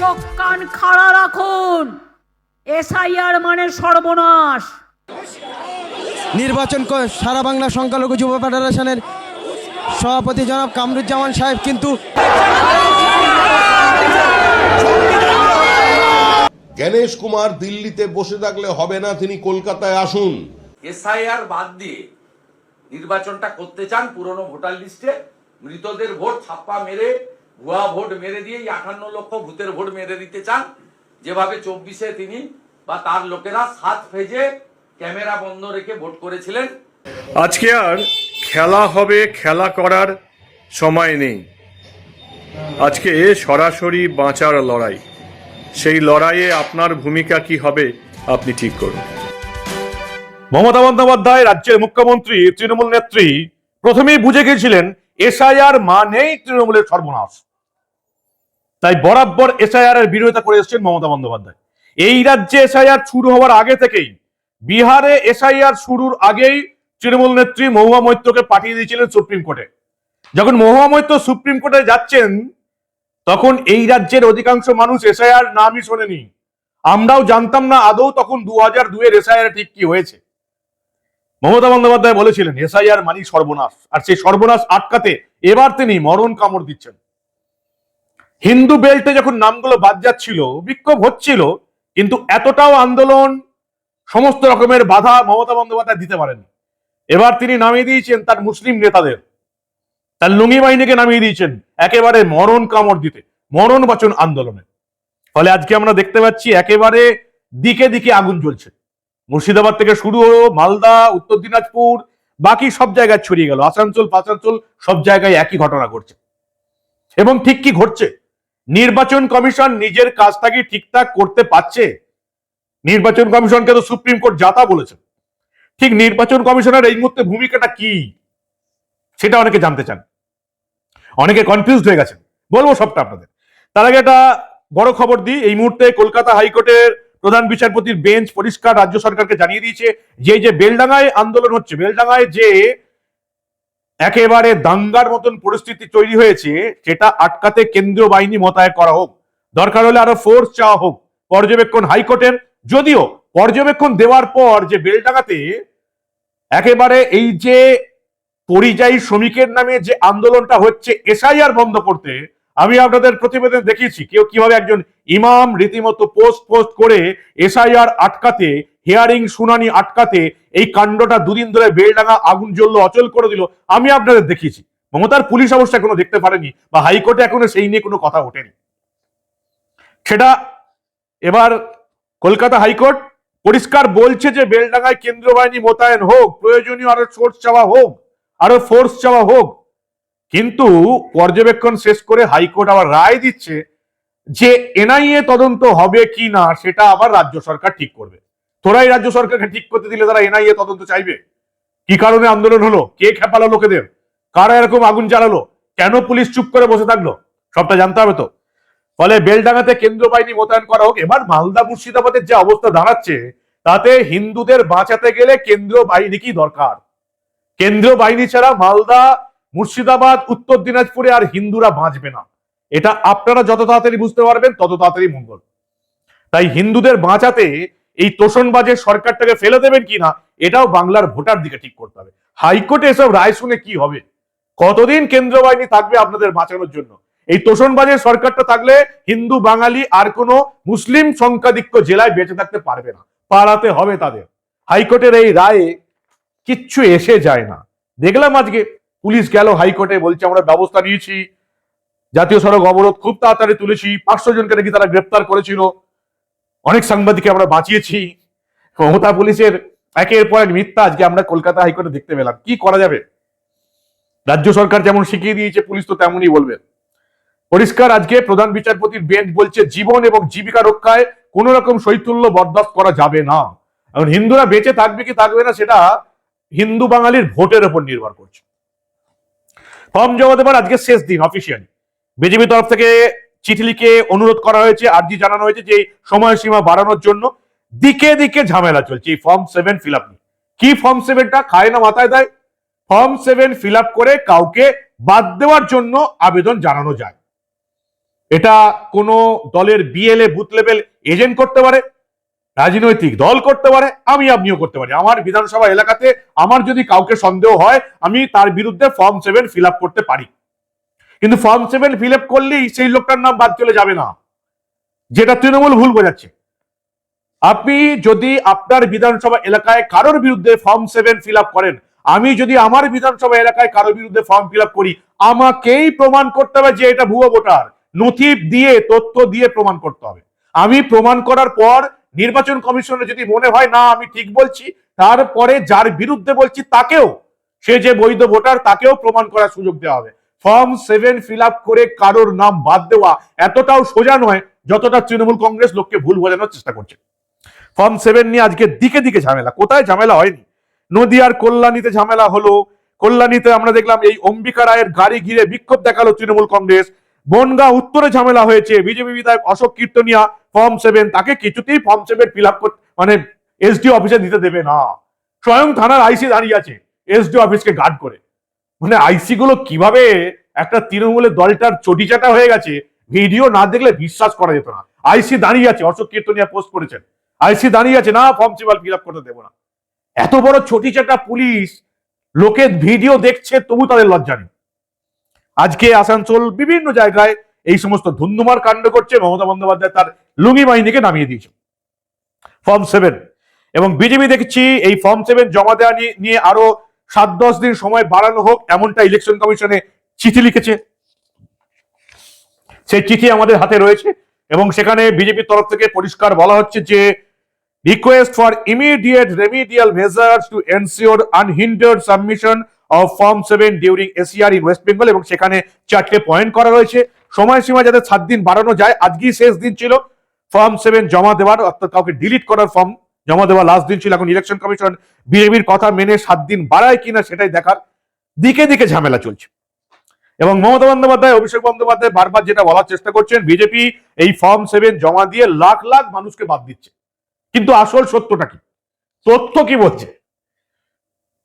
চোখ কান খাড়া রাখুন। এসআইআর মানে সর্বনাশ। নির্বাচন সারা বাংলা সংখ্যালঘু যুব ফেডারেশনের সভাপতি জনাব কামরুজ্জামান সাহেব কিন্তু গণেশ কুমার দিল্লিতে বসে থাকলে হবে না তিনি কলকাতায় আসুন। এসআইআর বাদ দিয়ে নির্বাচনটা করতে চান পুরনো ভোটার লিস্টে মৃতদের ভোট ছাপ্পা মেরে ভুয়া ভোট মেরে দিয়ে আঠান্ন লক্ষ ভূতের ভোট মেরে দিতে চান যেভাবে চব্বিশে তিনি বা তার লোকেরা সাত ফেজে ক্যামেরা বন্ধ রেখে ভোট করেছিলেন। আজকে আর খেলা হবে খেলা করার সময় নেই। আজকে সরাসরি বাঁচার লড়াই। সেই লড়াইয়ে আপনার ভূমিকা কি হবে আপনি ঠিক করুন। মমতা বন্দ্যোপাধ্যায় রাজ্যের মুখ্যমন্ত্রী তৃণমূল নেত্রী প্রথমেই বুঝে গিয়েছিলেন এসআইআর মানেই তৃণমূলের সর্বনাশ। তাই বরাবর এসআইআর এর বিরোধিতা করে এসেছেন মমতা বন্দ্যোপাধ্যায়। এই রাজ্যে এসআইআর শুরু হওয়ার আগে থেকেই বিহারে এসআইআর শুরুর আগেই তৃণমূল নেত্রী মহুয়া মৈত্রকে পাঠিয়ে দিয়েছিলেন সুপ্রিম কোর্টে। যখন মহুয়া মৈত্র সুপ্রিম কোর্টে যাচ্ছেন, তখন এই রাজ্যের অধিকাংশ মানুষ এসআইআর নামই শোনেনি। আমরাও জানতাম না আদৌ তখন দু হাজার দুয়ের এসআইআর ঠিক কি হয়েছে। মমতা বন্দ্যোপাধ্যায় বলেছিলেন এসআইআর মানি সর্বনাশ। আর সেই সর্বনাশ আটকাতে এবার তিনি মরণ কামড় দিচ্ছেন। হিন্দু বেল্টে যখন নামগুলো বাদ যাচ্ছিল, বিক্ষোভ হচ্ছিল, কিন্তু এতটাও আন্দোলন সমস্ত রকমের বাধা মমতা বন্দ্যোপাধ্যায় দিতে পারেন এবার তিনি নামিয়ে দিয়েছেন তার মুসলিম নেতাদের। তার লুঙ্গি বাহিনীকে নামিয়ে দিয়েছেন একেবারে মরণ কামড় দিতে, মরণ বাচন আন্দোলনে। ফলে আজকে আমরা দেখতে পাচ্ছি একেবারে দিকে দিকে আগুন জ্বলছে। মুর্শিদাবাদ থেকে শুরু হলো মালদা, উত্তর দিনাজপুর, বাকি সব জায়গায় ছড়িয়ে গেল। আসানসোল, পাসানসোল সব জায়গায় একই ঘটনা ঘটছে। এবং ঠিক কি ঘটছে? নির্বাচন কমিশন নিজের কাজটাকে ঠিকঠাক করতে পারছে? নির্বাচন কমিশনকে তো সুপ্রিম কোর্ট যাতা বলেছে। ঠিক নির্বাচন কমিশনের এই মুহূর্তে ভূমিকাটা কি? সেটা অনেকে জানতে চান। অনেকে কনফিউজড হয়ে গেছেন। বলব সবটা আপনাদের। তার আগে একটা বড় খবর দিই। এই মুহূর্তে কলকাতা হাইকোর্টের প্রধান বিচারপতির বেঞ্চ পরিষ্কার রাজ্য সরকারকে জানিয়ে দিয়েছে, যে যে বেলডাঙ্গায় আন্দোলন হচ্ছে, বেলডাঙ্গায় যে একেবারে দাঙ্গার মতন পরিস্থিতি তৈরি হয়েছে, সেটা আটকাতে কেন্দ্রীয় বাহিনী মোতায়েন করা হোক। দরকার হলে আরও ফোর্স চাওয়া হোক। পর্যবেক্ষণ হাইকোর্টের, যদিও পর্যবেক্ষণ দেওয়ার পর যে বেলডাঙ্গাতে একেবারে এই যে পরিযায়ী শ্রমিকের নামে যে আন্দোলনটা হচ্ছে এসআইআর বন্ধ করতে আমি আপনাদের প্রতিবেদন দেখিয়েছি, কেউ কীভাবে একজন ইমাম রীতিমতো পোস্ট পোস্ট করে এসআইআর আটকাতে, হিয়ারিং শুনানি আটকাতে এই কাণ্ডটা দুদিন ধরে বেলডাঙ্গা আগুন জ্বললো, অচল করে দিল, আমি আপনাদের দেখিয়েছি। মমতার পুলিশ অবশ্য এখনও দেখতে পারেনি বা হাইকোর্টে এখনও সেই নিয়ে কোনো কথা ওঠেনি। সেটা এবার কলকাতা হাইকোর্ট পরিষ্কার বলছে যে, বেলডাঙ্গায় কেন্দ্রীয় বাহিনী মোতায়েন হোক, প্রয়োজনীয় আরও সোর্স চাওয়া হোক, আরও ফোর্স চাওয়া হোক কিন্তু পর্যবেক্ষণ শেষ করে হাইকোর্ট আবার রায় দিচ্ছে যে এনআইএ তদন্ত হবে কি না, সেটা আবার রাজ্য সরকার ঠিক করবে। তোরাই রাজ্য সরকারকে ঠিক করতে দিলে তারা এনআইএ তদন্ত চাইবে। কি কারণে আন্দোলন হলো? কে খেপালো লোকেদের? কারা এরকম আগুন জ্বালালো? কেন পুলিশ চুপ করে বসে থাকল? সবটা জানতে হবে তো। ফলে বেলডাঙ্গাতে কেন্দ্র বাহিনী মোতায়েন করা হোক, এবার মালদা মুর্শিদাবাদের যে অবস্থা দাঁড়াচ্ছে, তাতে হিন্দুদের বাঁচাতে গেলে কেন্দ্রীয় বাহিনী কি দরকার? কেন্দ্রীয় বাহিনী ছাড়া মালদা মুর্শিদাবাদ, উত্তর দিনাজপুরে আর হিন্দুরা বাঁচবে না। এটা আপনারা যত তাড়াতাড়ি বুঝতে পারবেন, তত তাড়াতাড়ি মঙ্গল। তাই হিন্দুদের বাঁচাতে এই তোষণবাজের সরকারটাকে ফেলে দেবেন কিনা এটাও বাংলার ভোটার দিকে ঠিক করতে হবে। হাইকোর্টে এসব রায় শুনে কি হবে? কতদিন কেন্দ্র বাহিনী থাকবে আপনাদের বাঁচানোর জন্য? এই তোষণবাজের সরকারটা থাকলে হিন্দু, বাঙালি আর কোনো মুসলিম সংখ্যাধিক্য জেলায় বেঁচে থাকতে পারবে না। পালাতে হবে তাদের। হাইকোর্টের এই রায়ে কিচ্ছু এসে যায় না। দেখলাম আজকে পুলিশ গেল হাইকোর্টে, বলছে, আমরা ব্যবস্থা নিয়েছি। জাতীয় সড়ক অবরোধ খুব তাড়াতাড়ি তুলেছি। পাঁচশো জনকে নাকি তারা গ্রেপ্তার করেছিল। অনেক সাংবাদিককে আমরা বাঁচিয়েছি। মমতা পুলিশের একের পর এক মিথ্যা আজকে আমরা কলকাতা হাইকোর্টে দেখতে পেলাম। কি করা যাবে? রাজ্য সরকার যেমন শিখিয়ে দিয়েছে, পুলিশ তো তেমনই বলবে। পরিষ্কার, আজকে প্রধান বিচারপতির বেঞ্চ বলছে, জীবন এবং জীবিকা রক্ষায় কোন রকম শৈথল্য বরদাস্ত করা যাবে না। এখন হিন্দুরা বেঁচে থাকবে কি থাকবে না, সেটা হিন্দু বাঙালির ভোটের উপর নির্ভর করছে। ফর্ম জমা দেবার আজকে শেষ দিন অফিসিয়ালি বিজেপি তরফ থেকে চিঠি লিখে অনুরোধ করা হয়েছে, আর্জি জানানো হয়েছে যে সময়সীমা বাড়ানোর জন্য দিকে দিকে ঝামেলা চলছে। এই ফর্ম সেভেন ফিল আপ নিয়ে। কি ফর্ম সেভেনটা খায় না, মাথায় দেয়। ফর্ম সেভেন ফিল আপ করে কাউকে বাদ দেওয়ার জন্য আবেদন জানানো যায়। এটা কোনো দলের বিএলএ বুথ লেভেল এজেন্ট করতে পারে। রাজনৈতিক দল করতে পারে, আমি আপনিও করতে পারি। আমার বিধানসভা এলাকাতে আমার যদি কাউকে সন্দেহ হয়, আমি তার বিরুদ্ধে ফর্ম সেভেন ফিল করতে পারি। কিন্তু ফর্ম সেভেন ফিল করলেই সেই লোকটার নাম বাদ চলে যাবে না, যেটা তৃণমূল ভুল বোঝাচ্ছে। আপনি যদি আপনার বিধানসভা এলাকায় কারোর বিরুদ্ধে ফর্ম সেভেন ফিল করেন, আমি যদি আমার বিধানসভা এলাকায় কারোর বিরুদ্ধে ফর্ম ফিল করি, আমাকেই প্রমাণ করতে হবে যে এটা ভুয়ো ভোটার। নথি দিয়ে, তথ্য দিয়ে প্রমাণ করতে হবে। আমি প্রমাণ করার পর নির্বাচন কমিশনের যদি মনে হয়, না, আমি ঠিক বলছি, তারপরে যার বিরুদ্ধে বলছি, তাকেও, সে যে বৈধ ভোটার, তাকেও প্রমাণ করার সুযোগ দেওয়া হবে। ফর্ম সেভেন ফিল করে কারোর নাম বাদ দেওয়া এতটাও সোজা নয়, যতটা তৃণমূল কংগ্রেস লোককে ভুল বোঝানোর চেষ্টা করছে। ফর্ম সেভেন নিয়ে আজকে দিকে দিকে ঝামেলা। কোথায় ঝামেলা হয়নি? নদিয়ার কল্যাণীতে ঝামেলা হলো। কল্যাণীতে আমরা দেখলাম এই অম্বিকা রায়ের গাড়ি ঘিরে বিক্ষোভ দেখাল তৃণমূল কংগ্রেস। বনগাঁ উত্তরে ঝামেলা হয়েছে। বিজেপি বিধায়ক অশোক কীর্তনিয়া ফর্ম সেভেন তাকে কিছুতেই ফর্ম সেভেন ফিল আপ মানে এসডি অফিসে দিতে দেবে না। স্বয়ং থানার আইসি দাঁড়িয়ে আছে এসডি অফিসকে গার্ড করে। মানে আইসি গুলো কীভাবে একটা তৃণমূলের দলটার চটিচাটা হয়ে গেছে ভিডিও না দেখলে বিশ্বাস করা যেত না। আইসি দাঁড়িয়ে আছে, অশোক কীর্তনিয়া পোস্ট করেছেন। আইসি দাঁড়িয়ে আছে, না ফর্ম সেভেন ফিল আপ করতে দেবো না। এত বড় ছোটি চটিচাটা পুলিশ, লোকের ভিডিও দেখছে, তবু তাদের লজ্জা নেই। আজকে আসানসোল বিভিন্ন জায়গায় এই সমস্ত ধুন্ধুমার কাণ্ড করছে। মমতা বন্দ্যোপাধ্যায় তার লুঙ্গি বাহিনীকে নামিয়ে দিয়েছে। Form seven. এবং বিজেপি দেখছি এই ফর্ম সেভেন জমা দেওয়া নিয়ে- আরও সাত দশ দিন সময় বাড়ানো হোক এমনটা ইলেকশন কমিশনে চিঠি লিখেছে। সেই চিঠি আমাদের হাতে রয়েছে এবং সেখানে বিজেপির তরফ থেকে পরিষ্কার বলা হচ্ছে যে request for immediate remedial measures to ensure unhindered submission of Form 7 during SCR in West Bengal এবং সেখানে চারটে পয়েন্ট করা রয়েছে। সময়সীমা যাতে সাত দিন বাড়ানো যায়, আজকেই শেষ দিন ছিল। ফর্ম সেভেন জমা দেওয়ার, অর্থাৎ কাউকে ডিলিট করার ফর্ম জমা দেওয়া লাস্ট দিন ছিল। এখন ইলেকশন কমিশন বিজেপির কথা মেনে সাত দিন বাড়ায় কিনা সেটাই দেখার দিকে দিকে ঝামেলা চলছে। এবং মমতা বন্দ্যোপাধ্যায়, অভিষেক বন্দ্যোপাধ্যায় বারবার যেটা বলার চেষ্টা করছেন বিজেপি এই ফর্ম সেভেন জমা দিয়ে লাখ লাখ মানুষকে বাদ দিচ্ছে। কিন্তু আসল সত্যটা কি? তথ্য কি বলছে?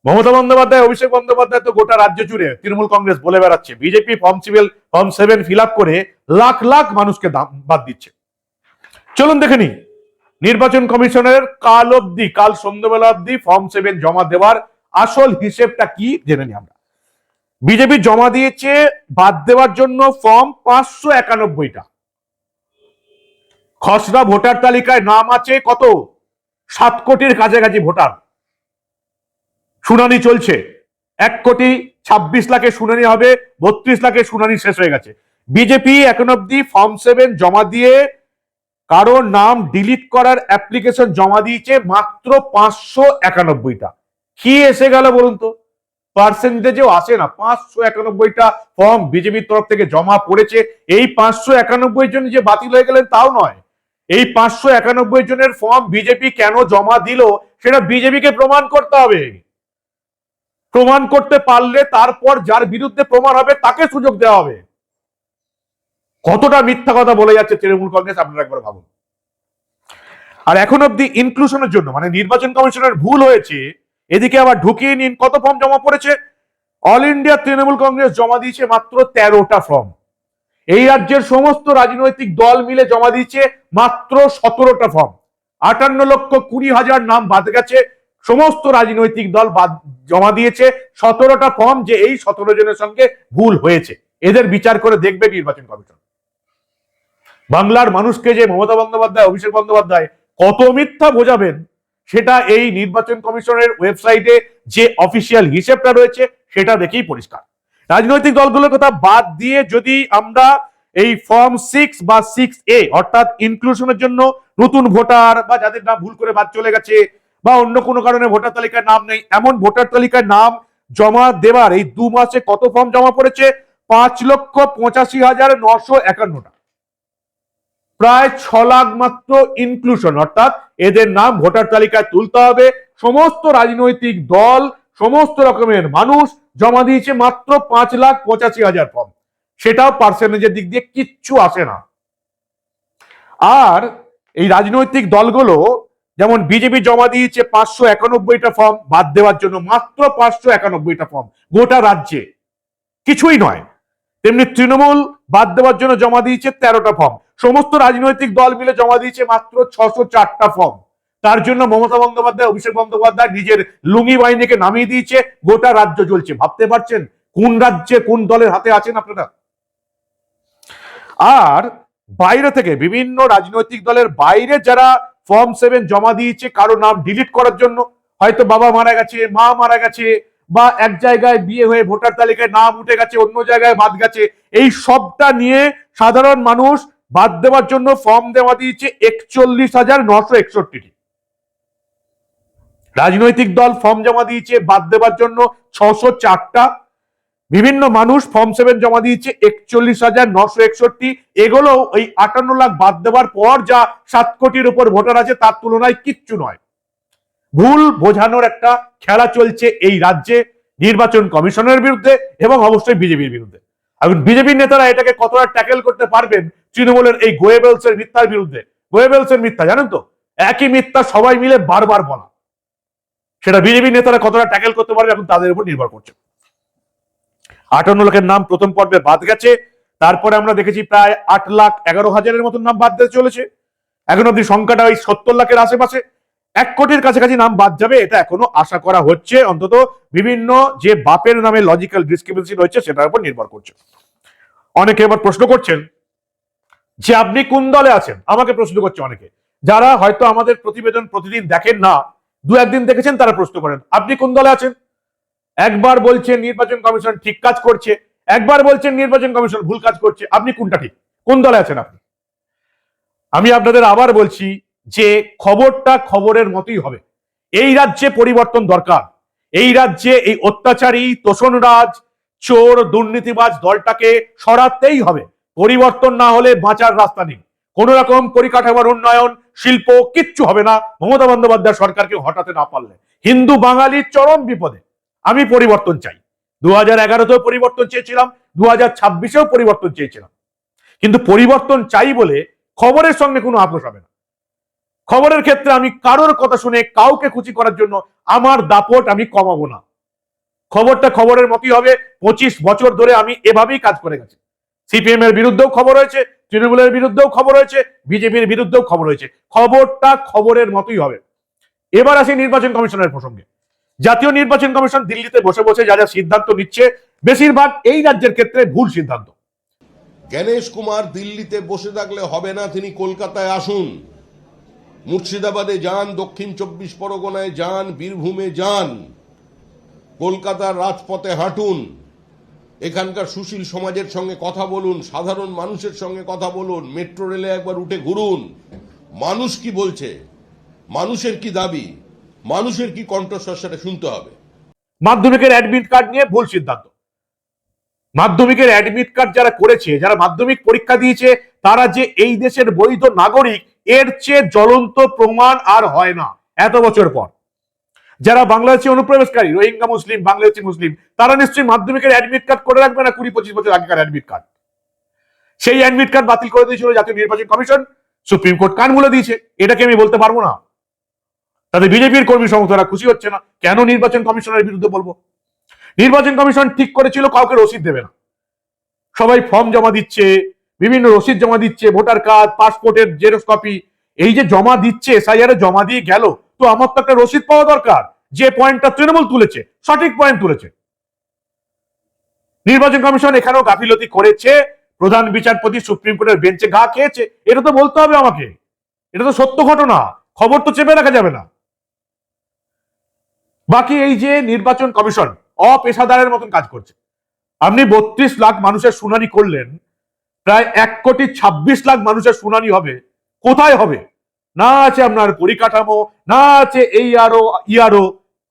মমতা বন্দ্যোপাধ্যায়, অভিষেক বন্দ্যোপাধ্যায় তো গোটা রাজ্য জুড়ে তৃণমূল কংগ্রেস বলে বেড়াচ্ছে। BJP, form seven, form seven fill করে লাখ লাখ মানুষকে বাদ দিচ্ছে। চলুন দেখে নি নির্বাচন কমিশনের কাল অব্দি কাল সন্ধ্যাবেলা অব্দি ফর্ম সেভেন জমা দেওয়ার আসল হিসেবটা কি জেনে নি আমরা। বিজেপি জমা দিয়েছে, বাদ দেওয়ার জন্য ফর্ম পাঁচশো একানব্বইটা। খসড়া ভোটার তালিকায় নাম আছে কত? সাত কোটির কাছাকাছি ভোটার। শুনানি চলছে। এক কোটি ছাব্বিশ লাখের শুনানি হবে, বত্রিশ লাখের শুনানি শেষ হয়ে গেছে। বিজেপি এখন অব্দি ফর্ম সেভেন জমা দিয়ে কারও নাম ডিলিট করার অ্যাপ্লিকেশন জমা দিয়েছে মাত্র পাঁচশো একানব্বইটা। কি এসে গেল বলুন তো? পার্সেন্টেজেও আসে না। পাঁচশো একানব্বইটা ফর্ম বিজেপির তরফ থেকে জমা পড়েছে। এই পাঁচশো একানব্বই জন যে বাতিল হয়ে গেলেন তাও নয়। এই পাঁচশো একানব্বই জনের ফর্ম বিজেপি কেন জমা দিল, সেটা বিজেপিকে প্রমাণ করতে হবে। প্রমাণ করতে পারলে তারপর যার বিরুদ্ধে প্রমাণ হবে, তাকে সুযোগ দেওয়া হবে। কতটা মিথ্যা কথা বলে যাচ্ছে তৃণমূল কংগ্রেস, আপনারা একবার ভাবুন। আর এখন অব্দি ইনক্লুশনের জন্য মানে নির্বাচন কমিশনের ভুল হয়েছে, এদিকে আবার ঢুকিয়ে নিন, কত ফর্ম জমা পড়েছে? অল ইন্ডিয়া তৃণমূল কংগ্রেস জমা দিয়েছে মাত্র তেরোটা ফর্ম এই রাজ্যের সমস্ত রাজনৈতিক দল মিলে জমা দিয়েছে মাত্র সতেরোটা ফর্ম আটান্ন লক্ষ কুড়ি হাজার নাম বাদ গেছে সমস্ত রাজনৈতিক দল বাদ জমা দিয়েছে। সতেরোটা ফর্ম যে এই সতেরো জনের সঙ্গে ভুল হয়েছে। এদের বিচার করে দেখবে নির্বাচন কমিশন। বাংলার মানুষকে যে মমতা বন্দ্যোপাধ্যায়, অভিষেক বন্দ্যোপাধ্যায় কত মিথ্যা বোঝাবেন, সেটা এই নির্বাচন কমিশনের ওয়েবসাইটে যে অফিসিয়াল হিসেবটা রয়েছে, সেটা দেখেই পরিষ্কার। রাজনৈতিক দলগুলোর কথা বাদ দিয়ে যদি আমরা এই ফর্ম সিক্স বা সিক্স এ, অর্থাৎ ইনক্লুশনের জন্য নতুন ভোটার বা যাদের নাম ভুল করে বাদ চলে গেছে বা অন্য কোনো কারণে ভোটার তালিকায় নাম নেই। এমন ভোটার তালিকায় নাম জমা দেওয়ার এই দু মাসে কত ফর্ম জমা পড়েছে? পাঁচ লক্ষ পঁচাশি হাজার নশো একান্নটা প্রায় ছ লাখ মাত্র ইনক্লুশন অর্থাৎ এদের নাম ভোটার তালিকায় তুলতে হবে। সমস্ত রাজনৈতিক দল, সমস্ত রকমের মানুষ জমা দিয়েছে মাত্র পাঁচ লাখ পঁচাশি হাজার ফর্ম। সেটাও পার্সেন্টেজের দিক দিয়ে কিচ্ছু আসে না। আর এই রাজনৈতিক দলগুলো যেমন বিজেপি জমা দিয়েছে পাঁচশো একানব্বইটা ফর্ম বাদ দেওয়ার জন্য, মাত্র পাঁচশো একানব্বইটা ফর্ম গোটা রাজ্যে। কিছুই নয়। তেমনি তৃণমূল বাদ দেওয়ার জন্য জমা দিয়েছে তেরোটা ফর্ম সমস্ত রাজনৈতিক দল মিলে জমা দিয়েছে মাত্র ছশো চারটা ফর্ম তার জন্য মমতা বন্দ্যোপাধ্যায়, অভিষেক বন্দ্যোপাধ্যায় নিজের লুঙ্গি বাহিনীকে নামিয়ে দিয়েছে, গোটা রাজ্য চলছে ভাবতে পারছেন কোন রাজ্যে কোন দলের হাতে আছেন আপনারা? আর বাইরে থেকে বিভিন্ন রাজনৈতিক দলের বাইরে যারা ফর্ম সেভেন জমা দিয়েছে কারও নাম ডিলিট করার জন্য। হয়তো বাবা মারা গেছে, মা মারা গেছে, বা এক জায়গায় বিয়ে হয়ে ভোটার তালিকায় নাম উঠে গেছে, অন্য জায়গায় বাদ গেছে। এই সবটা নিয়ে সাধারণ মানুষ বাদ দেওয়ার জন্য ফর্ম দেওয়া দিয়েছে একচল্লিশ হাজার নশো একষট্টিটি। রাজনৈতিক দল ফর্ম জমা দিয়েছে, বাদ দেওয়ার জন্য ছশো চারটা। বিভিন্ন মানুষ ফর্ম সেভেন জমা দিয়েছে, একচল্লিশ হাজার নশো একষট্টি। এগুলো ওই আটান্ন লাখ বাদ দেওয়ার পর যা সাত কোটির উপর ভোটার আছে তার তুলনায় কিচ্ছু নয়। ভুল বোঝানোর একটা খেলা চলছে এই রাজ্যে, নির্বাচন কমিশনের বিরুদ্ধে এবং অবশ্যই বিজেপির বিরুদ্ধে। এখন বিজেপির নেতারা এটাকে কতটা ট্যাকেল করতে পারবেন তৃণমূলের এই গোয়েবেলস এর মিথ্যার বিরুদ্ধে? গোয়েবেলস এর মিথ্যা, জানেন তো? একই মিথ্যা সবাই মিলে বারবার বলা। সেটা বিজেপি নেতারা কতটা ট্যাকেল করতে পারবে এখন তাদের উপর নির্ভর করছে। আটান্ন লাখের নাম প্রথম পর্বে বাদ গেছে। তারপরে আমরা দেখেছি প্রায় আট লাখ এগারো হাজারের মতন নাম বাদ দিতে চলেছে। এখন অব্দি সংখ্যাটা ওই সত্তর লাখের আশেপাশে। এক কোটির কাছাকাছি নাম বাদ যাবে, এটা এখনও আশা করা হচ্ছে। অন্তত বিভিন্ন যে বাপের নামে লজিক্যাল ডিসক্রিপেন্সি রয়েছে, সেটার উপর নির্ভর করছে। অনেকে এবার প্রশ্ন করছেন, যে আপনি কোন দলে আছেন? আমাকে প্রশ্ন করছে অনেকে। যারা হয়তো আমাদের প্রতিবেদন প্রতিদিন দেখেন না, দু একদিন দেখেছেন তারা প্রশ্ন করেন, আপনি কোন দলে আছেন? একবার বলছেন নির্বাচন কমিশন ঠিক কাজ করছে, একবার বলছেন নির্বাচন কমিশন ভুল কাজ করছে, আপনি কোনটা ঠিক? কোন দলে আছেন আপনি? আমি আপনাদের আবার বলছি যে খবরটা খবরের মতোই হবে। এই রাজ্যে পরিবর্তন দরকার। এই রাজ্যে এই অত্যাচারী, তোষণরাজ, চোর, দুর্নীতিবাজ দলটাকে সরাতেই হবে। পরিবর্তন না হলে বাঁচার রাস্তা নেই। কোন রকম পরিকাঠামোর উন্নয়ন, শিল্প কিচ্ছু হবে না। মমতা বন্দ্যোপাধ্যায় সরকারকে হটাতে না পারলে। হিন্দু বাঙালির চরম বিপদে। আমি পরিবর্তন চাই। দু হাজার এগারোতেও পরিবর্তন চেয়েছিলাম দু হাজার ছাব্বিশেও পরিবর্তন চেয়েছিলাম। কিন্তু পরিবর্তন চাই বলে খবরের সঙ্গে কোনো আপোষ হবে না। খবরের ক্ষেত্রে আমি কারোর কথা শুনে কাউকে খুশি করার জন্য আমার দাপট আমি কমাবো না। খবরটা খবরের মতোই হবে, পঁচিশ বছর ধরে আমি এভাবেই কাজ করে গেছি। সিপিএম এর বিরুদ্ধেও খবর হয়েছে, তৃণমূলের বিরুদ্ধেও খবর হয়েছে, বিজেপির বিরুদ্ধেও খবর হয়েছে। খবরটা খবরের মতোই হবে। এবার আসি নির্বাচন কমিশনের প্রসঙ্গে। জাতীয় নির্বাচন কমিশন দিল্লিতে বসে বসে যা যা সিদ্ধান্ত নিচ্ছে, বেশিরভাগ এই রাজ্যের ক্ষেত্রে ভুল সিদ্ধান্ত। গণেশ কুমার দিল্লিতে বসে থাকলে হবে না, তিনি কলকাতায় আসুন। মুর্শিদাবাদে যান, দক্ষিণ চব্বিশ পরগনায় যান, বীরভূমে যান। কলকাতার রাজপথে হাঁটুন। এখানকার সুশীল সমাজের সঙ্গে কথা বলুন, সাধারণ মানুষের সঙ্গে কথা বলুন, মেট্রো রেলে একবার উঠে ঘুরুন। মানুষ কি বলছে? মানুষের কি দাবি? মানুষের কি কণ্ঠস্বর সেটা শুনতে হবে। মাধ্যমিকের অ্যাডমিট কার্ড নিয়ে ভুল সিদ্ধান্ত। মাধ্যমিকের অ্যাডমিট কার্ড যারা করেছে, যারা মাধ্যমিক পরীক্ষা দিয়েছে, তারা যে এই দেশের বৈধ নাগরিক, এর চেয়ে জ্বলন্ত প্রমাণ আর হয় না, এত বছর পর। যারা বাংলাদেশে অনুপ্রবেশকারী, রোহিঙ্গা মুসলিম, বাংলাদেশি মুসলিম, তারা নিশ্চয়ই মাধ্যমিকের অ্যাডমিট কার্ড করে রাখবে না কুড়ি পঁচিশ বছর আগেকার অ্যাডমিট কার্ড সেই অ্যাডমিট কার্ড বাতিল করে দিয়েছিল জাতীয় নির্বাচন কমিশন, সুপ্রিম কোর্ট কান বলে দিয়েছে। এটাকে আমি বলতে পারব না। তাদের বিজেপির কর্মী সংস্থারা খুশি হচ্ছে না। কেন নির্বাচন কমিশনের বিরুদ্ধে বলব? নির্বাচন কমিশন ঠিক করেছিল, কাউকে রসিদ দেবে না। সবাই ফর্ম জমা দিচ্ছে, বিভিন্ন রসিদ জমা দিচ্ছে, ভোটার কার্ড, পাসপোর্টের জেরক্স কপি। এই যে জমা দিচ্ছে, এসআইআর জমা দিয়ে গেল, তো আমার তো একটা রসিদ পাওয়া দরকার। যে পয়েন্টটা তৃণমূল তুলেছে, সঠিক পয়েন্ট তুলেছে। নির্বাচন কমিশন এখানেও গাফিলতি করেছে, প্রধান বিচারপতি সুপ্রিম কোর্টের বেঞ্চে গা খেয়েছে। এটা তো বলতে হবে আমাকে। এটা তো সত্য ঘটনা। খবর তো চেপে রাখা যাবে না। বাকি এই যে নির্বাচন কমিশন অপেশাদারের মতন কাজ করছে। আপনি বত্রিশ লাখ মানুষের শুনানি করলেন, প্রায় এক কোটি ছাব্বিশ লাখ মানুষের শুনানি হবে। কোথায় হবে? না আছে আপনার পরিকাঠামো, না আছে এই আরও ইয়ারও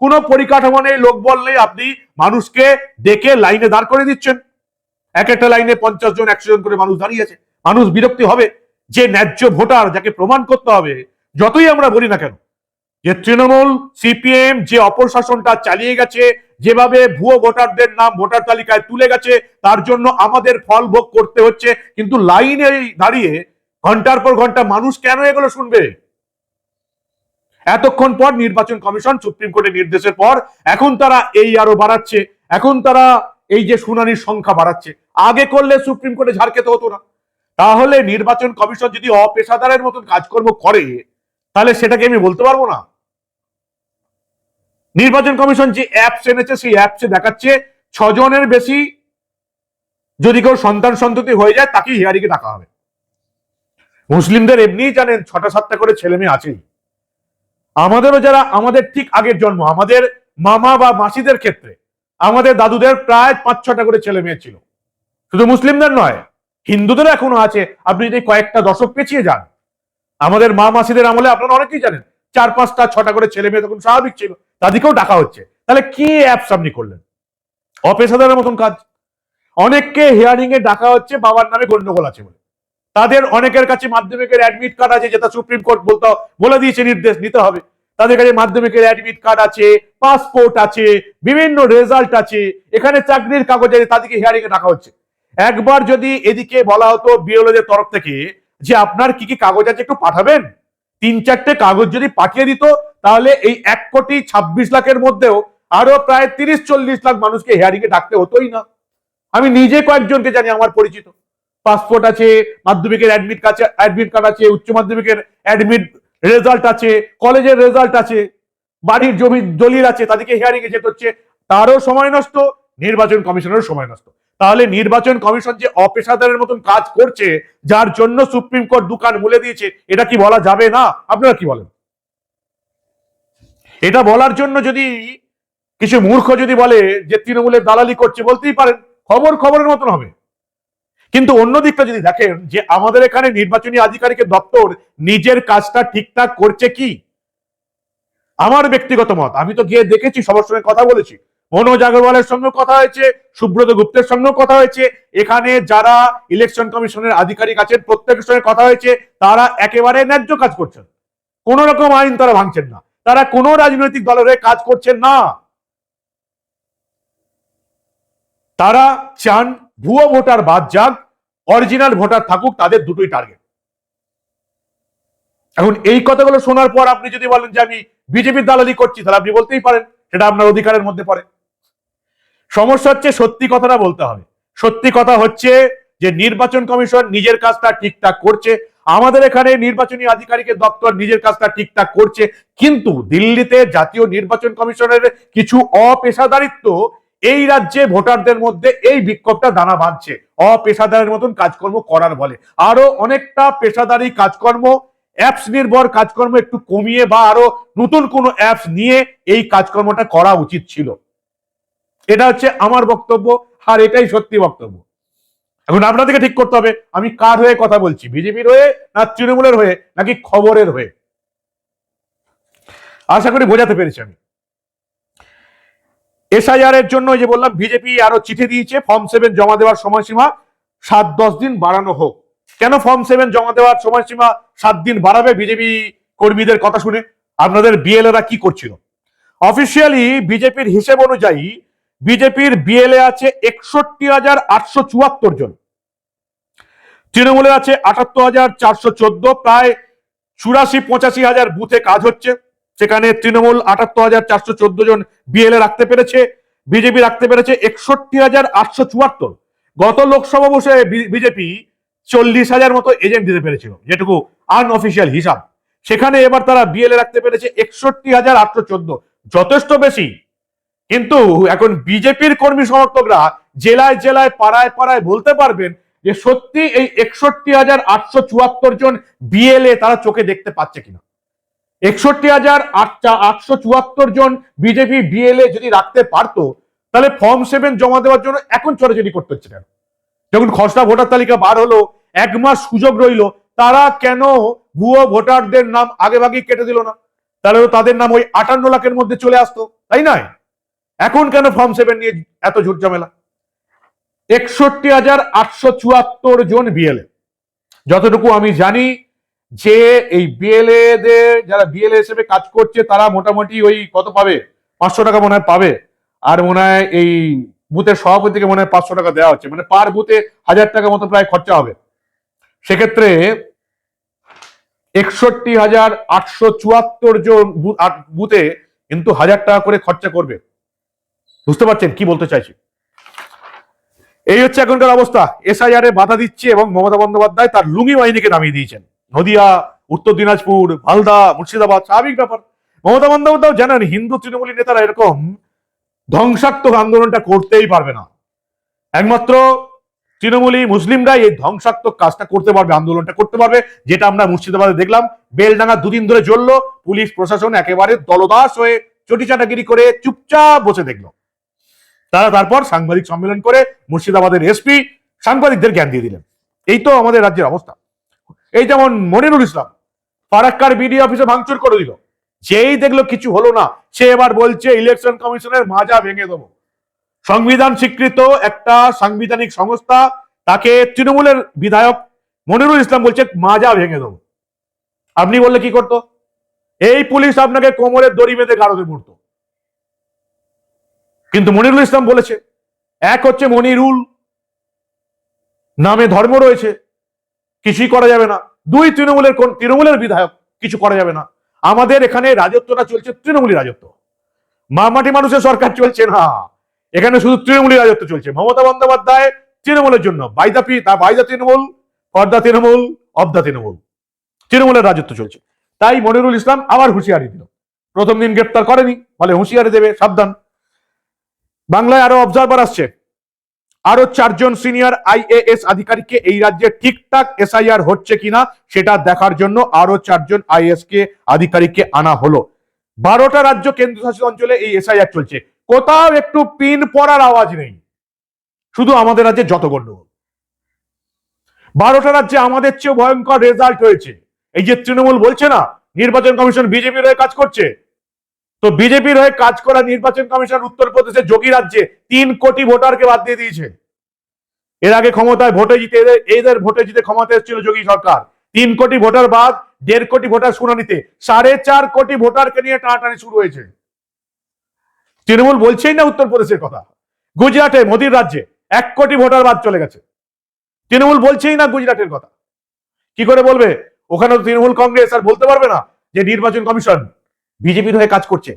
কোনো পরিকাঠামো নেই, লোক নেই, আপনি মানুষকে ডেকে লাইনে দাঁড় করে দিচ্ছেন। এক একটা লাইনে পঞ্চাশ জন, একশো জন করে মানুষ দাঁড়িয়ে আছে মানুষ বিরক্তি হবে। যে ন্যায্য ভোটার, যাকে প্রমাণ করতে হবে, যতই আমরা বলি না কেন যে তৃণমূল, সিপিএম যে অপশাসনটা চালিয়ে গেছে, যেভাবে ভুয়ো ভোটারদের নাম ভোটার তালিকায় তুলে গেছে, তার জন্য আমাদের ফল ভোগ করতে হচ্ছে। কিন্তু লাইনে দাঁড়িয়ে ঘণ্টার পর ঘণ্টা মানুষ কেন এগুলো শুনবে? এতক্ষণ পর নির্বাচন কমিশন সুপ্রিম কোর্টের নির্দেশের পর এখন তারা এই আরও বাড়াচ্ছে। এখন তারা এই যে শুনানির সংখ্যা বাড়াচ্ছে। আগে করলে সুপ্রিম কোর্টে ঝাড় খেতে হতো না। তাহলে নির্বাচন কমিশন যদি অপেশাদারের মতন কাজকর্ম করে, তাহলে সেটাকে আমি বলতে পারব না। নির্বাচন কমিশন যে অ্যাপস এনেছে, সেই অ্যাপসে দেখাচ্ছে ছজনের বেশি যদি কেউ সন্তান সন্ততি হয়ে যায় তাকে হিয়ারিংয়ে ডাকা হবে। মুসলিমদের এমনিই জানেন, ছটা সাতটা করে ছেলে মেয়ে আছেই। আমাদেরও যারা, আমাদের ঠিক আগের জন্ম, আমাদের মামা বা মাসিদের ক্ষেত্রে আমাদের দাদুদের প্রায় পাঁচ ছটা করে ছেলে মেয়ে ছিল। শুধু মুসলিমদের নয় হিন্দুদের এখনও আছে। আপনি যদি কয়েকটা দশক পেছিয়ে যান, আমাদের মা মাসিদের আমলে আপনারা অনেকেই জানেন, চার পাঁচটা, ছটা করে ছেলে মেয়ে তখন স্বাভাবিক ছিল। তাদেরকেও ডাকা হচ্ছে। তাহলে কি অ্যাপস আপনি করলেন? অপেশাদারের মতন কাজ। অনেককে হিয়ারিং এ ডাকা হচ্ছে, বাবার নামে গন্ডগোল আছে বলে। তাদের অনেকের কাছে মাধ্যমিকের অ্যাডমিট কার্ড আছে, যেটা সুপ্রিম কোর্ট বলতে, বলে দিয়েছে, নির্দেশ নিতে হবে। তাদের কাছে মাধ্যমিকের অ্যাডমিট কার্ড আছে পাসপোর্ট আছে, বিভিন্ন রেজাল্ট আছে। এখানে চাকরির কাগজ আছে তাদেরকে হিয়ারিং এ ডাকা হচ্ছে। একবার যদি এদিকে বলা হতো বিএলওদের তরফ থেকে, যে আপনার কি কি কাগজ আছে একটু পাঠাবেন? তিন চারটে কাগজ যদি পাঠিয়ে দিত তাহলে এই এক কোটি ছাব্বিশ লাখের মধ্যেও আরও প্রায় তিরিশ চল্লিশ লাখ মানুষকে হিয়ারিং এ ডাকতে হতোই না। আমি নিজে কয়েকজনকে জানি আমার পরিচিত। পাসপোর্ট আছে, মাধ্যমিকের অ্যাডমিট কার্ড অ্যাডমিট কার্ড আছে, উচ্চ মাধ্যমিকের অ্যাডমিট রেজাল্ট আছে, কলেজের রেজাল্ট আছে, বাড়ির জমি দলিল আছে, তাদেরকে হিয়ারিং এ যেতে হচ্ছে। তারও সময় নষ্ট, নির্বাচন কমিশনেরও সময় নষ্ট। তাহলে নির্বাচন কমিশন যে অপেশাদারের মতন কাজ করছে, যার জন্য সুপ্রিম কোর্ট দোকান মুলে দিয়েছে, এটা কি বলা যাবে না? আপনারা কি বলেন? এটা বলার জন্য যদি কিছু মূর্খ যদি বলে যে তৃণমূলের দালালি করছে, বলতেই পারেন, খবর খবরের মতন হবে। কিন্তু অন্য দিকটা যদি দেখেন, যে আমাদের এখানে নির্বাচনী আধিকারিকের দপ্তর নিজের কাজটা ঠিকঠাক করছে কি? আমার ব্যক্তিগত মত, আমি তো গিয়ে দেখেছি, সবার সঙ্গে কথা বলেছি। মনোজ আগরওয়ালের সঙ্গে কথা হয়েছে, সুব্রত গুপ্তের সঙ্গেও কথা হয়েছে। এখানে যারা ইলেকশন কমিশনের আধিকারিক আছেন, প্রত্যেকের সঙ্গে কথা হয়েছে, তারা একেবারে ন্যায্য কাজ করছেন। কোন রকম আইন তারা ভাঙছেন না। তারা কোনো রাজনৈতিক দলের হয়ে কাজ করছেন না। তারা চান ভুয়ো ভোটার বাদ যাক অরিজিনাল ভোটার থাকুক, তাদের দুটোই টার্গেট এখন এই কথাগুলো শোনার পর আপনি যদি বলেন যে আমি বিজেপির দালালি করছি, তাহলে আপনি বলতেই পারেন, সেটা আপনার অধিকারের মধ্যে পড়ে। সমস্যা হচ্ছে সত্যি কথাটা বলতে হবে। সত্যি কথা হচ্ছে যে নির্বাচন কমিশন নিজের কাজটা ঠিকঠাক করছে আমাদের এখানে নির্বাচনী আধিকারিকের দপ্তর নিজের কাজটা ঠিকঠাক করছে, কিন্তু দিল্লিতে জাতীয় নির্বাচন কমিশনের কিছু অপেশাদারিত্ব এই রাজ্যে ভোটারদের মধ্যে এই বিক্ষোভটা দানা বাঁধছে। অপেশাদারের মতন কাজকর্ম করার বলে। আরও অনেকটা পেশাদারি কাজকর্ম অ্যাপস নির্ভর কাজকর্ম একটু কমিয়ে বা আরও নতুন কোনো অ্যাপস নিয়ে এই কাজকর্মটা করা উচিত ছিল। এটা হচ্ছে আমার বক্তব্য, আর এটাই সত্যি বক্তব্য। এখন আপনাদেরকে ঠিক করতে হবে, আমি কার হয়ে কথা বলছি? বিজেপির হয়ে না তৃণমূলের হয়ে, নাকি খবরের হয়ে? আশা করি বোঝাতে পেরেছি আমি। এসআইআর এর জন্য যে বললাম, বিজেপি আরও চিঠি দিয়েছে, ফর্ম সেভেন জমা দেওয়ার সময়সীমা সাত দশ দিন বাড়ানো হোক। কেন ফর্ম সেভেন জমা দেওয়ার সময়সীমা সাত দিন বাড়াবে? বিজেপি কর্মীদের কথা শুনে। আপনাদের বিএলএরা কি করছিল? অফিসিয়ালি বিজেপির হিসেব অনুযায়ী বিজেপির বিএলএ আছে একষট্টি হাজার আটশো চুয়াত্তর জন। তৃণমূলে আছে আটাত্তর হাজার চারশো চোদ্দ, প্রায় চুরাশি পঁচাশি হাজার বুথে কাজ হচ্ছে। সেখানে তৃণমূল আটাত্তর হাজার চারশো চোদ্দ জন বিএলএ রাখতে পেরেছে, বিজেপি রাখতে পেরেছে একষট্টি হাজার আটশো চুয়াত্তর। গত লোকসভা বসে বিজেপি চল্লিশ হাজার মতো এজেন্ট দিতে পেরেছিল, যেটুকু আনঅফিসিয়াল হিসাব। সেখানে এবার তারা বিএলএ রাখতে পেরেছে একষট্টি হাজার আটশো চোদ্দ, যথেষ্ট বেশি। কিন্তু এখন বিজেপির কর্মী সমর্থকরা জেলায় জেলায়, পাড়ায় পাড়ায় বলতে পারবেন যে সত্যি এই একষট্টি হাজার আটশো চুয়াত্তর জন বিএলএ তারা চোখে দেখতে পাচ্ছে কিনা। একষট্টি হাজার আটটা আটশো চুয়াত্তর জন বিজেপি বিএলএ যদি রাখতে পারতো, তাহলে ফর্ম সেভেন জমা দেওয়ার জন্য এখন চড়াচড়ি করতে হচ্ছে কেন? যখন খসড়া ভোটার তালিকা বার হলো, এক মাস সুযোগ রইল, তারা কেন ভুয়ো ভোটারদের নাম আগে ভাগেই কেটে দিল না? তাহলে তাদের নাম ওই আটান্ন লাখের মধ্যে চলে আসতো, তাই নয়? এখন কেন ফর্ম সেভেন নিয়ে এত ঝুট ঝামেলা? একষট্টি হাজার আটশো চুয়াত্তর জন বিএলএ যতটুকু আমি জানি যে এই বিএলএ দের যারা বিএলএ হিসেবে কাজ করছে, তারা মোটামুটি ওই কত পাবে? পাঁচশো টাকা মনে হয় পাবে। আর মনে হয় এই বুথের সভাপতিকে মনে হয় পাঁচশো টাকা দেওয়া হচ্ছে। মানে পার বুথে হাজার টাকা মতো প্রায় খরচা হবে। সেক্ষেত্রে একষট্টি হাজার আটশো চুয়াত্তর জন বুথে কিন্তু হাজার টাকা করে খরচা করবে। বুঝতে পারছেন কি বলতে চাইছি? এই হচ্ছে এখনকার অবস্থা। এসআইআর এ বাধা দিচ্ছে এবং মমতা বন্দ্যোপাধ্যায় তার লুঙ্গি বাহিনীকে নামিয়ে দিয়েছেন। নদিয়া, উত্তর দিনাজপুর, মালদা, মুর্শিদাবাদ, স্বাভাবিক ব্যাপার। মমতা বন্দ্যোপাধ্যায় জানেন, হিন্দু তৃণমূলী নেতারা এরকম ধ্বংসাত্মক আন্দোলনটা করতেই পারবে না। একমাত্র তৃণমূলী মুসলিমরাই এই ধ্বংসাত্মক কাজটা করতে পারবে, আন্দোলনটা করতে পারবে, যেটা আমরা মুর্শিদাবাদে দেখলাম। বেলডাঙ্গা দুদিন ধরে জ্বললো, পুলিশ, প্রশাসন একেবারে দলদাস হয়ে চটিচাটাগিরি করে চুপচাপ বসে দেখল। তারা তারপর সাংবাদিক সম্মেলন করে মুর্শিদাবাদের এসপি সাংবাদিকদের জ্ঞান দিয়ে দিলেন। এই তো আমাদের রাজ্যের অবস্থা। এই যেমন মনিরুল ইসলাম ফারাক্কার বিডি অফিসে ভাঙচুর করে দিল। যেই দেখল কিছু হলো না, সে এবার বলছে, ইলেকশন কমিশনের মাজা ভেঙে দেবো। সংবিধান স্বীকৃত একটা সাংবিধানিক সংস্থা, তাকে তৃণমূলের বিধায়ক মনিরুল ইসলাম বলছে, মাজা ভেঙে দেবো। আপনি বললে কি করতো? এই পুলিশ আপনাকে কোমরের দড়ি বেঁধে গাড়োতে পড়তো। কিন্তু মনিরুল ইসলাম বলেছে, এক হচ্ছে মনিরুল নামে ধর্ম রয়েছে, কিছুই করা যাবে না। দুই, তৃণমূলের কোন তৃণমূলের বিধায়ক কিছু করা যাবে না। আমাদের এখানে রাজত্বটা চলছে তৃণমূলী রাজত্ব। মামাটি মানুষের সরকার চলছে না। এখানে শুধু তৃণমূলী রাজত্ব চলছে। মমতা বন্দ্যোপাধ্যায় তৃণমূলের জন্য। বাইদাপি তা by the Trinamool for the Trinamool of the Trinamool. তৃণমূলের রাজত্ব চলছে। তাই মনিরুল ইসলাম আবার হুঁশিয়ারি দিল। প্রথম দিন গ্রেপ্তার করেনি, বলে হুঁশিয়ারি দেবে, সাবধান। বাংলায় আরও অবজারভার আসছে। আরও চারজন সিনিয়র আইএএস আধিকারিককে এই রাজ্যে ঠিকঠাক এসআইআর হচ্ছে কিনা সেটা দেখার জন্য আরও চারজন আইএস কে আধিকারিককে আনা হলো। বারোটা রাজ্য কেন্দ্রশাসিত অঞ্চলে এই এসআইআর চলছে। কোথাও একটু পিন পড়ার আওয়াজ নেই। শুধু আমাদের রাজ্যে যত গন্ডগোল বারোটা রাজ্যে আমাদের চেয়েও ভয়ঙ্কর রেজাল্ট হয়েছে। এই যে তৃণমূল বলছে না, নির্বাচন কমিশন বিজেপির কাজ করছে। তো বিজেপির হয়ে কাজ করা নির্বাচন কমিশন উত্তরপ্রদেশের যোগী রাজ্যে তিন কোটি ভোটারকে বাদ দিয়ে দিয়েছে। এর আগে ক্ষমতায় ভোটে জিতে এদের ভোটে জিতে ক্ষমতায় এসেছিল যোগী সরকার। তিন কোটি ভোটার বাদ, দেড় কোটি ভোটার শুনানিতে। সাড়ে চার কোটি ভোটারকে নিয়ে টানাটানি শুরু হয়েছে। তৃণমূল বলছেই না উত্তরপ্রদেশের কথা। গুজরাটে, মোদির রাজ্যে এক কোটি ভোটার বাদ চলে গেছে। তৃণমূল বলছেই না গুজরাটের কথা। কি করে বলবে? ওখানে তৃণমূল কংগ্রেস আর বলতে পারবে না যে নির্বাচন কমিশন বিজেপির হয়ে কাজ করছে।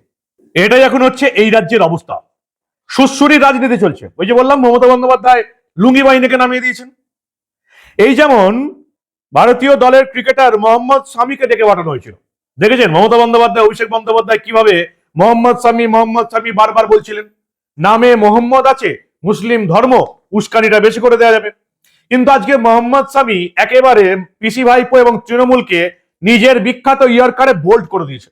এটাই এখন হচ্ছে এই রাজ্যের অবস্থা। সুশ্রুরি রাজনীতি চলছে। ওই যে বললাম, মমতা বন্দ্যোপাধ্যায় লুঙ্গি বাহিনীকে নামিয়ে দিয়েছেন। এই যেমন ভারতীয় দলের ক্রিকেটার মোহাম্মদ শামিকে ডেকে পাঠানো হয়েছিল। দেখেছেন, মমতা বন্দ্যোপাধ্যায়, অভিষেক বন্দ্যোপাধ্যায় কীভাবে মোহাম্মদ শামি মোহাম্মদ শামি বারবার বলছিলেন, নামে মোহাম্মদ আছে, মুসলিম ধর্ম, উস্কানিটা বেশি করে দেওয়া যাবে। কিন্তু আজকে মোহাম্মদ শামি একেবারে পিসি ভাইপো এবং তৃণমূলকে নিজের বিখ্যাত ইয়ারকারে বোল্ড করে দিয়েছে।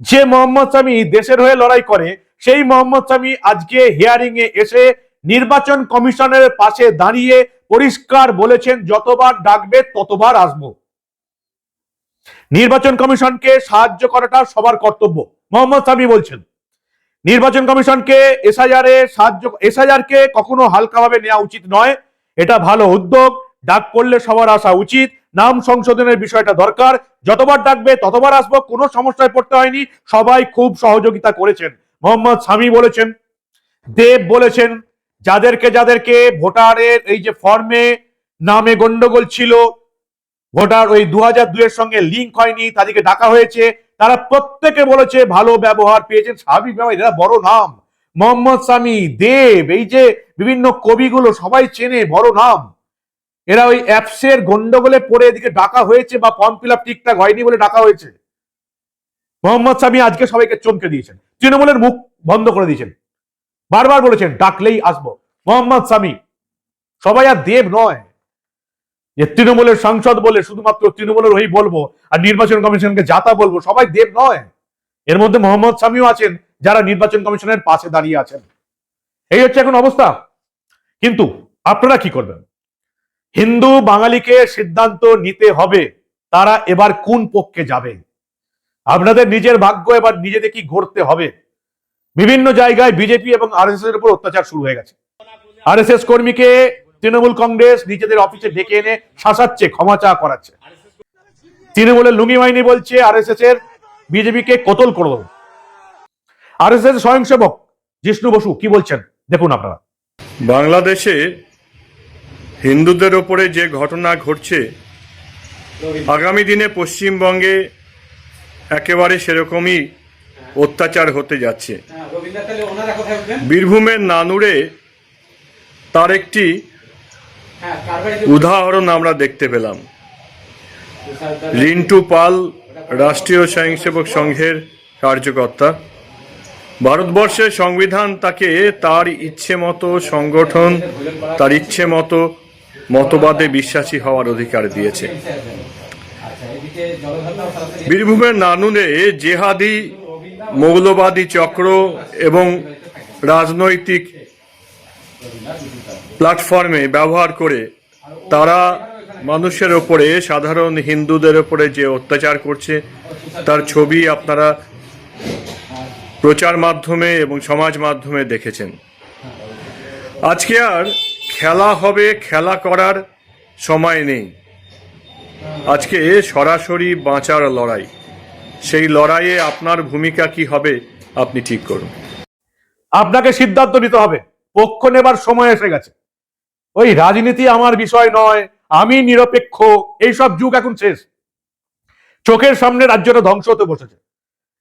যে মোহাম্মদ শামি দেশের হয়ে লড়াই করে, সেই মোহাম্মদ শামি আজকে হিয়ারিং এ এসে নির্বাচন কমিশনের পাশে দাঁড়িয়ে পরিষ্কার বলেছেন, যতবার ডাকবে ততবার আসব। নির্বাচন কমিশনকে সাহায্য করাটা সবার কর্তব্য, মোহাম্মদ শামি বলছেন। নির্বাচন কমিশনকে এসআইআর সাহায্য এসআইআর কে কখনো হালকাভাবে নেওয়া উচিত নয়, এটা ভালো উদ্যোগ, ডাক পড়লে সবার আসা উচিত নাম সংশোধনের বিষয়টা দরকার। যতবার ডাকবে, ততবার আসব, কোনো সমস্যায় পড়তে হয়নি। সবাই খুব সহযোগিতা করেছেন। মোহাম্মদ স্বামী বলেছেন, দেব বলেছেন, যাদেরকে যাদেরকে ভোটারের এই যে ফর্মে নামে গন্ডগোল ছিল, ভোটার ওই দু হাজার দুইয়ের সঙ্গে লিঙ্ক হয়নি, তাদেরকে ডাকা হয়েছে, তারা প্রত্যেকে বলেছে ভালো ব্যবহার পেয়েছেন, স্বাভাবিক ব্যবহার এরা বড় নাম। মোহাম্মদ স্বামী দেব, এই যে বিভিন্ন কবিগুলো সবাই চেনে, বড় নাম। এরা ওই অ্যাপসের গন্ডগোলে পড়ে এদিকে ডাকা হয়েছে বা ফর্ম ফিল আপ ঠিকঠাক হয়নি বলে ডাকা হয়েছে। মোহাম্মদ স্বামী আজকে সবাইকে চমকে দিয়েছেন, তৃণমূলের মুখ বন্ধ করে দিয়েছেন। বারবার বলেছেন, ডাকলেই আসব। মোহাম্মদ স্বামী সবাই আর দেব নয়। যে তৃণমূলের সাংসদ বলে শুধুমাত্র তৃণমূলের হয়েই বলব আর নির্বাচন কমিশনকে যাতা বলব, সবাই দেব নয়। এর মধ্যে মোহাম্মদ স্বামীও আছেন, যারা নির্বাচন কমিশনের পাশে দাঁড়িয়ে আছেন। এই হচ্ছে এখন অবস্থা। কিন্তু আপনারা কি করবেন? হিন্দু বাঙালিকে সিদ্ধান্ত নিতে হবে, তারা এবার কোন পক্ষে যাবে? আপনাদের নিজের ভাগ্য এবার নিজেদের কি গড়তে হবে? বিভিন্ন জায়গায় বিজেপি এবং আরএসএস এর উপর অত্যাচার শুরু হয়ে গেছে। আরএসএস কর্মীকে তৃণমূল কংগ্রেস নিজেদের অফিসে ডেকে এনে শাসাচ্ছে, ক্ষমা চা করাচ্ছে। তৃণমূলের লুঙ্গি বাহিনী বলছে আরএসএস এর বিজেপিকে কতল করে আরএসএস স্বয়ংসেবক জিষ্ণু বসু কি বলছেন? দেখুন আপনারা। বাংলাদেশে হিন্দুদের ওপরে যে ঘটনা ঘটছে, আগামী দিনে পশ্চিমবঙ্গে একেবারে সেরকমই অত্যাচার হতে যাচ্ছে। বীরভূমের নানুরে তার একটি উদাহরণ আমরা দেখতে পেলাম। রিন্টু পাল, রাষ্ট্রীয় স্বয়ংসেবক সংঘের কার্যকর্তা। ভারতবর্ষের সংবিধান তাকে তার ইচ্ছে মতো সংগঠন, তার ইচ্ছে মতো মতবাদে বিশ্বাসী হওয়ার অধিকার দিয়েছে। বীরভূমের নানুনে জেহাদি মৌলবাদী চক্র এবং রাজনৈতিক প্ল্যাটফর্মে ব্যবহার করে তারা মানুষের ওপরে, সাধারণ হিন্দুদের ওপরে যে অত্যাচার করছে, তার ছবি আপনারা প্রচার মাধ্যমে এবং সমাজ মাধ্যমে দেখেছেন। আজকে আর খেলা হবে, খেলা করার সময় নেই। আজকে সরাসরি বাঁচার লড়াই। সেই লড়াইয়ে আপনার ভূমিকা কি হবে, আপনি ঠিক করুন। আপনাকে সিদ্ধান্ত নিতে হবে। পক্ষ নেবার সময় এসে গেছে। ওই রাজনীতি আমার বিষয় নয়, আমি নিরপেক্ষ, এইসব যুগ এখন শেষ। চোখের সামনে রাজ্যটা ধ্বংস হতে বসেছে।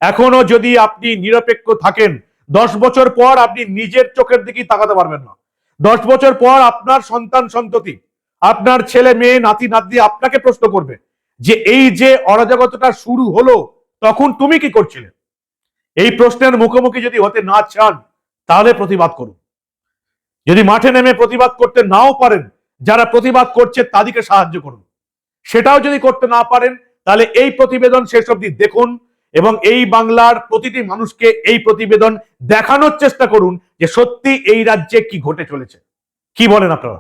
এখনও যদি আপনি নিরপেক্ষ থাকেন, দশ বছর পর আপনি নিজের চোখের দিকেই তাকাতে পারবেন না। দশ বছর পর আপনার সন্তান সন্ততি, আপনার ছেলে, মেয়ে, নাতি, নাতনি আপনাকে প্রশ্ন করবে যে এই যে অরাজকতাটা শুরু হলো, তখন তুমি কি করছিলে? এই প্রশ্নের মুখোমুখি যদি হতে না চান, তাহলে প্রতিবাদ করুন। যদি মাঠে নেমে প্রতিবাদ করতে নাও পারেন, যারা প্রতিবাদ করছে তাদেরকে সাহায্য করুন। সেটাও যদি করতে না পারেন, তাহলে এই প্রতিবেদন শেষ অবধি দেখুন এবং এই বাংলার প্রতিটি মানুষকে এই প্রতিবেদন দেখানোর চেষ্টা করুন যে সত্যি এই রাজ্যে কি ঘটে চলেছে। কি বলেন আপনারা?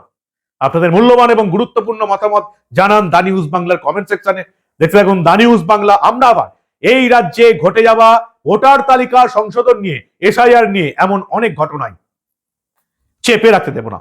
আপনাদের মূল্যবান এবং গুরুত্বপূর্ণ মতামত জানান দা নিউজ বাংলার কমেন্ট সেকশনে। দেখতে থাকুন দা নিউজ বাংলা, আমরা আবার এই রাজ্যে ঘটে যাওয়া ভোটার তালিকা সংশোধন নিয়ে, এসআইআর নিয়ে এমন অনেক ঘটনায় চেপে রাখতে দেব না।